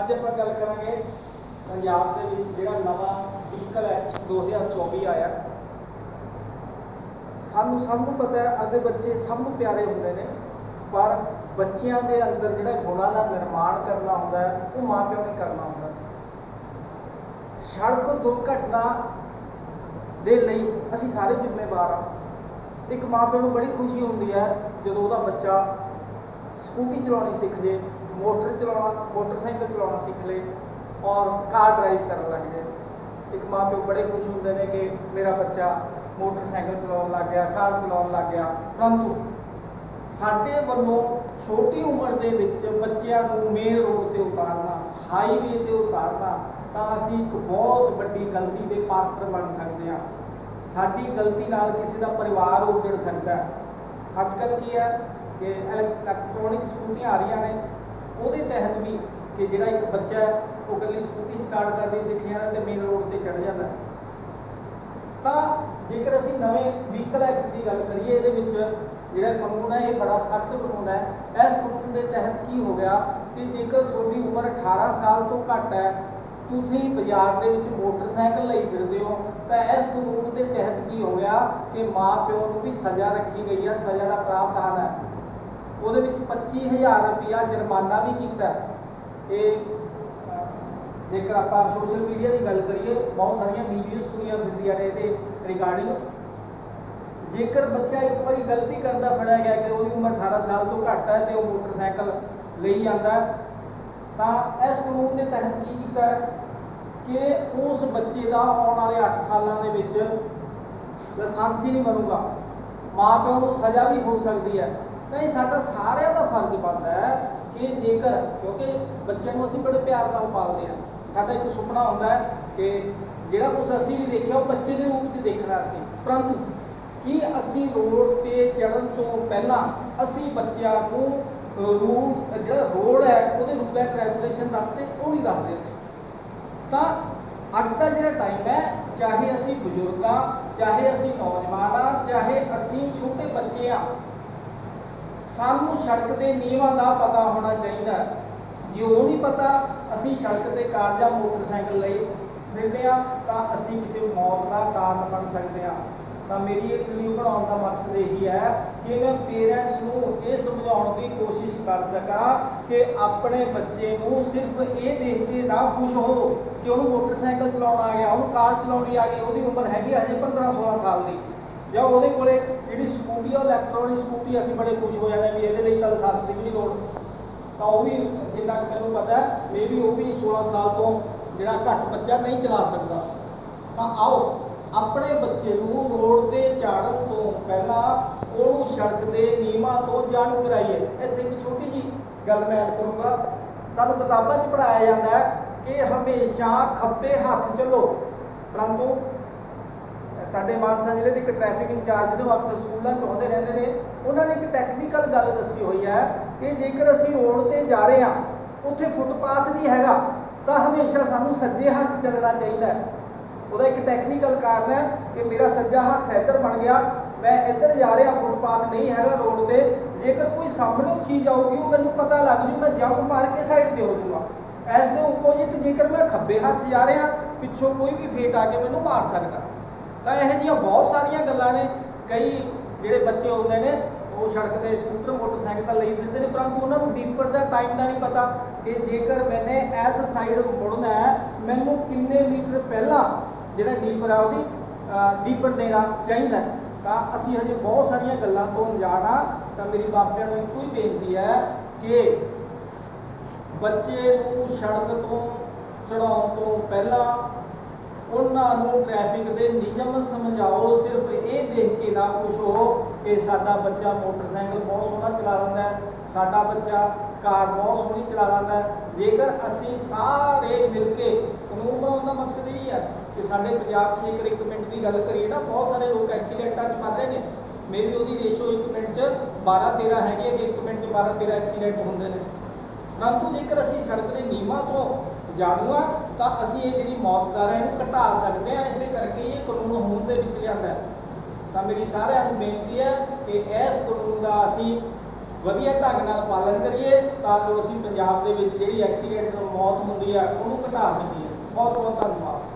ਅੱਜ ਆਪਾਂ ਗੱਲ ਕਰਾਂਗੇ ਪੰਜਾਬ ਦੇ ਵਿੱਚ ਜਿਹੜਾ ਨਵਾਂ ਵਹੀਕਲ ਐਕਟ 2024 ਆਇਆ। ਸਾਨੂੰ ਸਭ ਨੂੰ ਪਤਾ ਹੈ ਅੱਧੇ ਬੱਚੇ ਸਭ ਨੂੰ ਪਿਆਰੇ ਹੁੰਦੇ ਨੇ, ਪਰ ਬੱਚਿਆਂ ਦੇ ਅੰਦਰ ਜਿਹੜਾ ਗੁਣਾਂ ਦਾ ਨਿਰਮਾਣ ਕਰਨਾ ਹੁੰਦਾ ਹੈ, ਉਹ ਮਾਪਿਆਂ ਨੇ ਕਰਨਾ ਹੁੰਦਾ ਸੜਕ ਦੁਰਘਟਨਾ ਦੇ ਲਈ ਅਸੀਂ ਸਾਰੇ ਜ਼ਿੰਮੇਵਾਰ ਹਾਂ। ਇੱਕ ਮਾਪੇ ਨੂੰ ਬੜੀ ਖੁਸ਼ੀ ਹੁੰਦੀ ਹੈ ਜਦੋਂ ਉਹਦਾ ਬੱਚਾ ਸਕੂਟੀ ਚਲਾਉਣੀ ਸਿੱਖ ਜੇ ਮੋਟਰ ਚਲਾਉਣਾ, ਮੋਟਰਸਾਈਕਲ ਚਲਾਉਣਾ ਸਿੱਖ ਲੇ ਔਰ ਕਾਰ ਡਰਾਈਵ ਕਰਨ ਲੱਗ ਜਾਏ ਇੱਕ ਮਾਪੇ ਬੜੇ ਖੁਸ਼ ਹੁੰਦੇ ਨੇ ਕਿ ਮੇਰਾ ਬੱਚਾ ਮੋਟਰਸਾਈਕਲ ਚਲਾਉਣ ਲੱਗ ਗਿਆ, ਕਾਰ ਚਲਾਉਣ ਲੱਗ ਗਿਆ। ਪਰੰਤੂ ਸਾਡੇ ਵੱਲੋਂ ਛੋਟੀ ਉਮਰ ਦੇ ਵਿੱਚ ਬੱਚਿਆਂ ਨੂੰ ਮੇਨ ਰੋਡ ਤੇ ਉਤਾਰਨਾ ਹਾਈਵੇ ਤੇ ਉਤਾਰਨਾ, ਤਾਂ ਅਸੀਂ ਇੱਕ ਬਹੁਤ ਵੱਡੀ ਗਲਤੀ ਦੇ ਪਾਤਰ ਬਣ ਸਕਦੇ ਹਾਂ। ਸਾਡੀ ਗਲਤੀ ਨਾਲ ਕਿਸੇ ਦਾ ਪਰਿਵਾਰ ਉਜੜ ਸਕਦਾ ਹੈ। ਅੱਜ ਕੱਲ੍ਹ ਕੀ ਹੈ ਕਿ ਇਲੈਕਟ੍ਰੋਨਿਕ ਸਕੂਟੀਆਂ ਆ ਰਹੀਆਂ ਨੇ ਉਹਦੇ ਤਹਿਤ ਵੀ ਕਿ ਜਿਹੜਾ ਇੱਕ ਬੱਚਾ ਹੈ, ਉਹ ਇਕੱਲੀ ਸਕੂਟੀ ਸਟਾਰਟ ਕਰਦੀ ਸਿੱਖ ਜਾਂਦਾ ਤੇ ਮੇਨ ਰੋਡ ਤੇ ਚੜ ਜਾਂਦਾ। ਤਾਂ ਜੇਕਰ ਅਸੀਂ ਨਵੇਂ ਵਹੀਕਲ ਐਕਟ ਦੀ ਗੱਲ ਕਰੀਏ, ਇਹਦੇ ਵਿੱਚ ਜਿਹੜਾ ਕਾਨੂੰਨ ਹੈ, ਇਹ ਬੜਾ ਸਖਤ ਕਾਨੂੰਨ ਹੈ। ਇਸ ਕਾਨੂੰਨ ਦੇ ਤਹਿਤ ਕੀ ਹੋ ਗਿਆ ਕਿ ਜੇਕਰ ਤੁਹਾਡੀ ਉਮਰ 18 ਸਾਲ ਤੋਂ ਘੱਟ ਹੈ, ਤੁਸੀਂ ਬਾਜ਼ਾਰ ਦੇ ਵਿੱਚ ਮੋਟਰਸਾਈਕਲ ਲਈ ਫਿਰਦੇ ਹੋ, ਤਾਂ ਇਸ ਕਾਨੂੰਨ ਦੇ ਤਹਿਤ ਕੀ ਹੋ ਗਿਆ ਕਿ ਮਾਂ ਪਿਓ ਨੂੰ ਵੀ ਸਜ਼ਾ ਰੱਖੀ ਗਈ ਹੈ, ਸਜ਼ਾ ਦਾ ਪ੍ਰਾਵਧਾਨ ਉਹਦੇ ਵਿੱਚ 25000 ਰੁਪਇਆ ਜੁਰਮਾਨਾ ਵੀ ਕੀਤਾ ਇਹ ਜੇਕਰ ਆਪਾਂ ਸੋਸ਼ਲ ਮੀਡੀਆ ਦੀ ਗੱਲ ਕਰੀਏ, ਬਹੁਤ ਸਾਰੀਆਂ ਵੀਡੀਓਜ਼ ਦੁਨੀਆ ਫਿਰਦੀਆਂ ਨੇ ਇਹਦੇ ਰਿਗਾਰਡਿੰਗ ਜੇਕਰ ਬੱਚਾ ਇੱਕ ਵਾਰੀ ਗਲਤੀ ਕਰਦਾ ਫੜਿਆ ਗਿਆ ਕਿ ਉਹਦੀ ਉਮਰ 18 ਸਾਲ ਤੋਂ ਘੱਟ ਹੈ ਤੇ ਉਹ ਮੋਟਰਸਾਈਕਲ ਲਈ ਜਾਂਦਾ ਤਾਂ ਇਸ ਕਾਨੂੰਨ ਦੇ ਤਹਿਤ ਕੀ ਕੀਤਾ ਹੈ ਕਿ ਉਸ ਬੱਚੇ ਦਾ ਆਉਣ ਵਾਲੇ 8 ਸਾਲਾਂ ਦੇ ਵਿੱਚ ਲਾਇਸੈਂਸ ਹੀ ਨਹੀਂ ਬਣੂਗਾ। ਮਾਂ ਪਿਓ ਨੂੰ ਸਜ਼ਾ ਵੀ ਹੋ ਸਕਦੀ ਹੈ। ਤਾਂ ਇਹ ਸਾਡਾ ਸਾਰਿਆਂ ਦਾ ਫਰਜ਼ ਬਣਦਾ ਹੈ ਕਿ ਜੇਕਰ, ਕਿਉਂਕਿ ਬੱਚਿਆਂ ਨੂੰ ਅਸੀਂ ਬੜੇ ਪਿਆਰ ਨਾਲ ਪਾਲਦੇ ਹਾਂ। ਸਾਡਾ ਇੱਕ ਸੁਪਨਾ ਹੁੰਦਾ ਹੈ ਕਿ ਜਿਹੜਾ ਕੁਝ ਅਸੀਂ ਵੀ ਦੇਖਿਆ, ਉਹ ਬੱਚੇ ਦੇ ਰੂਪ 'ਚ ਦੇਖਣਾ ਅਸੀਂ ਪਰੰਤੂ ਕੀ ਅਸੀਂ ਰੋਡ ਤੇ ਚੜਨ ਤੋਂ ਪਹਿਲਾਂ ਅਸੀਂ ਬੱਚਿਆਂ ਨੂੰ ਰੂਟ, ਜਿਹੜਾ ਰੋਡ ਹੈ, ਉਹਦੇ ਰੂਲ ਐਂਡ ਰੈਗੂਲੇਸ਼ਨ ਦੱਸਦੇ ਉਹ ਨਹੀਂ ਦੱਸਦੇ ਅਸੀਂ। ਤਾਂ ਅੱਜ ਦਾ ਜਿਹੜਾ ਟਾਈਮ ਹੈ, ਚਾਹੇ ਅਸੀਂ ਬਜ਼ੁਰਗਾਂ, ਚਾਹੇ ਅਸੀਂ ਨੌਜਵਾਨ ਹਾਂ ਚਾਹੇ ਅਸੀਂ ਛੋਟੇ ਬੱਚੇ ਆ ਸਾਨੂੰ ਸੜਕ ਦੇ ਨਿਯਮਾਂ ਦਾ ਪਤਾ ਹੋਣਾ ਚਾਹੀਦਾ ਜੇ ਉਹ ਨਹੀਂ ਪਤਾ, ਅਸੀਂ ਸੜਕ ਤੇ ਕਾਰ ਜਾਂ ਮੋਟਰਸਾਈਕਲ ਲਈ ਫਿਰਦੇ ਆ ਤਾਂ ਅਸੀਂ ਕਿਸੇ ਮੌਤ ਦਾ ਕਾਰਨ ਬਣ ਸਕਦੇ ਹਾਂ। ਤਾਂ ਮੇਰੀ ਇਹ ਵੀਡੀਓ ਬਣਾਉਣ ਦਾ ਮਕਸਦ ਇਹੀ ਹੈ ਕਿ ਮੈਂ ਪੇਰੈਂਟਸ ਨੂੰ ਇਹ ਸਮਝਾਉਣ ਦੀ ਕੋਸ਼ਿਸ਼ ਕਰ ਸਕਾਂ ਕਿ ਆਪਣੇ ਬੱਚੇ ਨੂੰ ਸਿਰਫ ਇਹ ਦੇਖ ਕੇ ਨਾ ਖੁਸ਼ ਹੋ ਕਿ ਉਹਨੂੰ ਮੋਟਰਸਾਈਕਲ ਚਲਾਉਣਾ ਆ ਗਿਆ, ਉਹਨੂੰ ਕਾਰ ਚਲਾਉਣੀ ਆ ਗਈ, ਉਹਦੀ ਉਮਰ ਹੈਗੀ ਹਜੇ 15 16 ਸਾਲ ਦੀ। ਜਾਂ ਉਹਦੇ ਕੋਲੇ ਜਿਹੜੀ ਸਕੂਟੀ ਆ, ਉਹ ਇਲੈਕਟ੍ਰੋਨਿਕ ਸਕੂਟੀ ਅਸੀਂ ਬੜੇ ਖੁਸ਼ ਹੋ ਜਾਂਦੇ ਵੀ ਇਹਦੇ ਲਈ ਤਾਂ ਲਾਇਸੈਂਸ ਦੀ ਵੀ ਨਹੀਂ ਲੋੜ। ਤਾਂ ਉਹ ਵੀ ਜਿੰਨਾ ਕੁ ਮੈਨੂੰ ਪਤਾ ਹੈ ਮੇਬੀ ਉਹ ਵੀ 16 ਸਾਲ ਤੋਂ ਜਿਹੜਾ ਘੱਟ ਬੱਚਾ ਨਹੀਂ ਚਲਾ ਸਕਦਾ। ਤਾਂ ਆਓ, ਆਪਣੇ ਬੱਚੇ ਨੂੰ ਰੋਡ ਤੇ ਚਾੜਨ ਤੋਂ ਪਹਿਲਾਂ ਉਹਨੂੰ ਸੜਕ ਦੇ ਨਿਯਮਾਂ ਤੋਂ ਜਾਣੂ ਕਰਾਈਏ। ਇੱਥੇ ਇੱਕ ਛੋਟੀ ਜੀ ਗੱਲ ਮੈਂ ਕਰੂੰਗਾ। ਸਾਨੂੰ ਕਿਤਾਬਾਂ 'ਚ ਪੜਾਇਆ ਜਾਂਦਾ ਹੈ ਕਿ ਹਮੇਸ਼ਾ ਖੱਬੇ ਹੱਥ ਚੱਲੋ। ਪਰੰਤੂ ਸਾਡੇ ਮਾਨਸਾ ਜ਼ਿਲ੍ਹੇ ਦੇ ਇੱਕ ਟ੍ਰੈਫਿਕ ਇੰਚਾਰਜ ਨੇ ਉਹ ਅਕਸਰ ਸਕੂਲਾਂ 'ਚ ਆਉਂਦੇ ਰਹਿੰਦੇ ਨੇ, ਉਹਨਾਂ ਨੇ ਇੱਕ ਟੈਕਨੀਕਲ ਗੱਲ ਦੱਸੀ ਹੋਈ ਹੈ ਕਿ ਜੇਕਰ ਅਸੀਂ ਰੋਡ ਤੇ ਜਾ ਰਹੇ ਹਾਂ, ਉੱਥੇ ਫੁੱਟਪਾਥ ਨਹੀਂ ਹੈਗਾ, ਤਾਂ ਹਮੇਸ਼ਾ ਸਾਨੂੰ ਸੱਜੇ ਹੱਥ ਚੱਲਣਾ ਚਾਹੀਦਾ ਹੈ। ਉਹਦਾ ਇੱਕ ਟੈਕਨੀਕਲ ਕਾਰਨ ਹੈ ਕਿ ਮੇਰਾ ਸੱਜਾ ਹੱਥ ਇੱਧਰ ਬਣ ਗਿਆ, ਮੈਂ ਇੱਧਰ ਜਾ ਰਿਹਾ ਫੁੱਟਪਾਥ ਨਹੀਂ ਹੈਗਾ ਰੋਡ ਤੇ, ਜੇਕਰ ਕੋਈ ਸਾਹਮਣੇ ਚੀਜ਼ ਆਊਗੀ, ਉਹ ਮੈਨੂੰ ਪਤਾ ਲੱਗ ਜੂ, ਮੈਂ ਜੰਪ ਮਾਰ ਕੇ ਸਾਈਡ ਤੇ ਹੋ ਜਾਊਗਾ। ਇਸ ਦੇ ਆਪੋਜ਼ਿਟ ਜੇਕਰ ਮੈਂ ਖੱਬੇ ਹੱਥ ਜਾ ਰਿਹਾ, ਪਿੱਛੋਂ ਕੋਈ ਵੀ ਫੇਟ ਆ ਕੇ ਮੈਨੂੰ ਮਾਰ ਸਕਦਾ। ਤਾਂ ਇਹੋ ਜਿਹੀਆਂ ਬਹੁਤ ਸਾਰੀਆਂ ਗੱਲਾਂ ਨੇ, ਕਈ ਜਿਹੜੇ ਬੱਚੇ ਹੁੰਦੇ ਨੇ, ਉਹ ਸੜਕ ਤੇ ਸਕੂਟਰ, ਮੋਟਰਸਾਈਕਲ ਤਾਂ ਲਈ ਫਿਰਦੇ ਨੇ, ਪਰੰਤੂ ਉਹਨਾਂ ਨੂੰ ਡੀਪਰ ਦਾ ਟਾਈਮ ਦਾ ਨਹੀਂ ਪਤਾ ਕਿ ਜੇਕਰ ਮੈਨੇ ਇਸ ਸਾਈਡ ਮੁੜਨਾ ਹੈ, ਮੈਨੂੰ ਕਿੰਨੇ ਮੀਟਰ ਪਹਿਲਾਂ ਜਿਹੜਾ ਡੀਪਰ ਆ ਉਹਦੀ ਡੀਪਰ ਦੇਣਾ ਚਾਹੀਦਾ ਤਾਂ ਅਸੀਂ ਹਜੇ ਬਹੁਤ ਸਾਰੀਆਂ ਗੱਲਾਂ ਤੋਂ ਅਣਜਾਣ ਆ, ਤਾਂ ਮੇਰੀ ਮਾਪਿਆਂ ਨੂੰ ਇੱਕੋ ਹੀ ਬੇਨਤੀ ਹੈ ਕਿ ਬੱਚੇ ਨੂੰ ਸੜਕ ਤੋਂ, ਚੜਾਉਣ ਤੋਂ ਪਹਿਲਾਂ ਉਹਨਾਂ ਨੂੰ ਟ੍ਰੈਫਿਕ ਦੇ ਨਿਯਮ ਸਮਝਾਓ, ਸਿਰਫ ਇਹ ਦੇਖ ਕੇ ਨਾ ਖੁਸ਼ ਹੋ ਕਿ ਸਾਡਾ ਬੱਚਾ ਮੋਟਰਸਾਈਕਲ ਬਹੁਤ ਸੋਹਣਾ ਚਲਾ ਲੈਂਦਾ ਹੈ, ਸਾਡਾ ਬੱਚਾ ਕਾਰ ਬਹੁਤ ਸੋਹਣੀ ਚਲਾ ਲੈਂਦਾ ਹੈ। ਜੇਕਰ ਅਸੀਂ ਸਾਰੇ ਮਿਲ ਕੇ ਕਾਨੂੰਨ ਬਣਾਉਣ ਦਾ ਮਕਸਦ ਇਹ ਹੈ ਕਿ ਸਾਡੇ ਪੰਜਾਬ 'ਚ ਜੇਕਰ ਇੱਕ ਮਿੰਟ ਦੀ ਗੱਲ ਕਰੀਏ ਨਾ, ਬਹੁਤ ਸਾਰੇ ਲੋਕ ਐਕਸੀਡੈਂਟਾਂ 'ਚ ਮਰ ਰਹੇ ਨੇ। ਮੇਬੀ ਉਹਦੀ ਰੇਸ਼ੋ ਇੱਕ ਮਿੰਟ 'ਚ 12 13 ਹੈਗੀ ਹੈ ਕਿ ਇੱਕ ਮਿੰਟ 'ਚ 12 13 ਐਕਸੀਡੈਂਟ ਹੁੰਦੇ ਨੇ। ਪਰੰਤੂ ਜੇਕਰ ਅਸੀਂ ਸੜਕ ਦੇ ਨਿਯਮਾਂ ਤੋਂ ਜਾਣੂ ਆ, ਤਾਂ ਅਸੀਂ ਇਹ ਜਿਹੜੀ ਮੌਤ ਦਰ ਹੈ ਇਹਨੂੰ ਘਟਾ ਸਕਦੇ ਹਾਂ ਇਸੇ ਕਰਕੇ ਇਹ ਕਾਨੂੰਨ ਹੋਂਦ ਦੇ ਵਿੱਚ ਲਿਆਂਦਾ ਹੈ। ਤਾਂ ਮੇਰੀ ਸਾਰਿਆਂ ਨੂੰ ਬੇਨਤੀ ਹੈ ਕਿ ਇਸ ਕਾਨੂੰਨ ਦਾ ਅਸੀਂ ਵਧੀਆ ਢੰਗ ਨਾਲ ਪਾਲਣ ਕਰੀਏ, ਤਾਂ ਜੋ ਅਸੀਂ ਪੰਜਾਬ ਦੇ ਵਿੱਚ ਜਿਹੜੀ ਐਕਸੀਡੈਂਟ ਮੌਤ ਹੁੰਦੀ ਹੈ ਉਹਨੂੰ ਘਟਾ ਸਕੀਏ। ਬਹੁਤ ਬਹੁਤ ਧੰਨਵਾਦ।